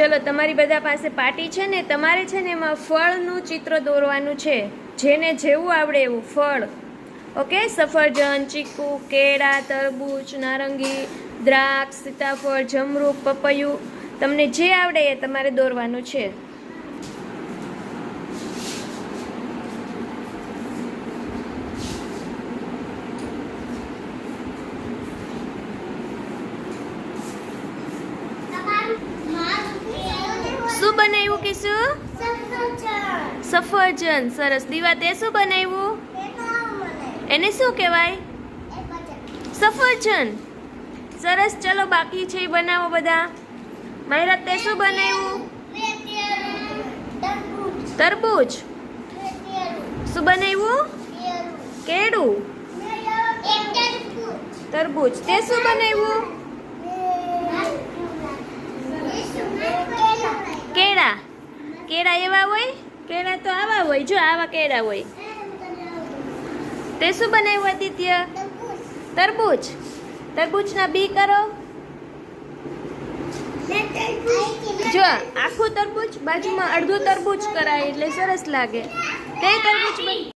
ચલો, તમારી બધા પાસે પાટી છે ને, તમારે છે ને એમાં ફળનું ચિત્ર દોરવાનું છે. જેને જેવું આવડે એવું ફળ. ઓકે? સફરજન, ચીકુ, કેળા, તરબૂચ, નારંગી, દ્રાક્ષ, સીતાફળ જમરૂક પપૈયું. તમને જે આવડે એ તમારે દોરવાનું છે. શું બનાવ્યું કીશું સફરજન. સરસ. દીવા તે શું બનાવ્યું? એને શું કહેવાય? સફરજન. સરસ. ચલો બાકી છે એ બનાવો બધા. માયરા તે શું બનાવ્યું? તરબૂચ. શું બનાવ્યું? કેળું. તરબૂચ. તે શું બનાવ્યું કેળા કેળા એવા હોય? કેળા તો આવા હોય, જો આવા કેળા હોય. તે શું બનાવ્યું આદિત્ય? તરબૂચ. તરબૂચના બી કરો. જો, આખું તરબૂચ બાજુમાં અડધું તરબૂચ કરાય એટલે સરસ લાગે. તે તરબૂચ